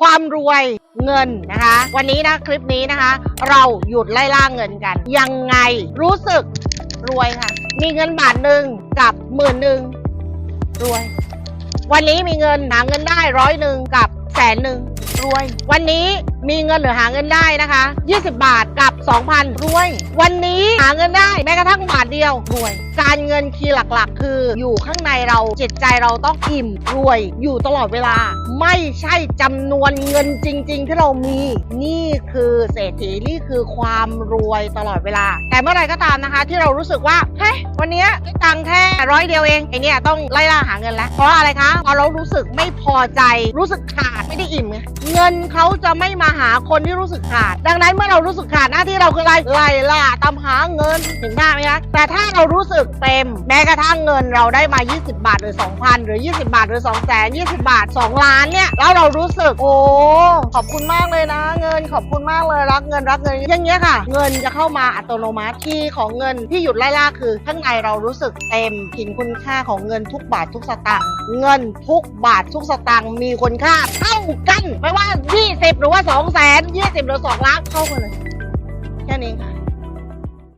ความรวยเงินนะคะ วันนี้นะคลิปนี้นะคะ เราหยุดไล่ล่าเงินกัน ยังไงรู้สึกรวยค่ะ มีเงินบาทหนึ่งกับหมื่นหนึ่งรวย วันนี้มีเงินหาเงินได้ร้อยหนึ่งกับแสนหนึ่งรวย วันนี้ มีเงินหรือหาเงินได้นะคะ 20 บาทกับ 2,000 รวย วันนี้หาเงินได้แม้กระทั่งบาทเดียวรวย การเงินคีย์หลักๆ คือ อยู่ข้างในเราจิตใจเราต้องอิ่มรวย อยู่ตลอดเวลา ไม่ใช่จำนวนเงินจริง ๆ ที่เรามี นี่คือเศรษฐีนี่คือความรวยตลอดเวลา แต่เมื่อไหรก็ตามนะคะ ที่เรารู้สึกว่าเฮ้ยวันเนี้ยได้ตังค์แค่ร้อยเดียวเองไอเนี่ยต้องไล่ล่าหาเงินแล้วเพราะอะไรคะพอเรารู้สึกไม่พอใจรู้สึกขาดไม่ได้อิ่มไงเงินเขาจะไม่มาหาคนที่รู้สึกขาด ดังนั้นเมื่อเรารู้สึกขาดหน้าที่เราคืออะไรไล่ล่าตามหาเงินเห็นภาพไหมคะแต่ถ้าเรารู้สึกเต็ม แม้กระทั่งเงินเราได้มา 20 บาทหรือ 2,000 หรือ 20 บาทหรือ 2 0 0 0 0 20 บาท 2 ล้านเนี่ยแล้วเรารู้สึกโอ้ขอบคุณมากเลยนะ เงินขอบคุณมากเลยรักเงินรักเงินอย่างเงี้ยค่ะ เงินจะเข้ามาอัตโนมัติที่ของเงินที่หยุดไล่ล่าคือ ข้างในเรารู้สึกเต็มเห็นคุณค่าของเงินทุกบาททุกสตางค์เงินทุกบาททุกสตางค์มีคุณค่าเท่ากันไม่ว่า 20 หรือว่าองแสนยี่สิบหรือสองล้านเข้ากันเลย แค่นี้ค่ะ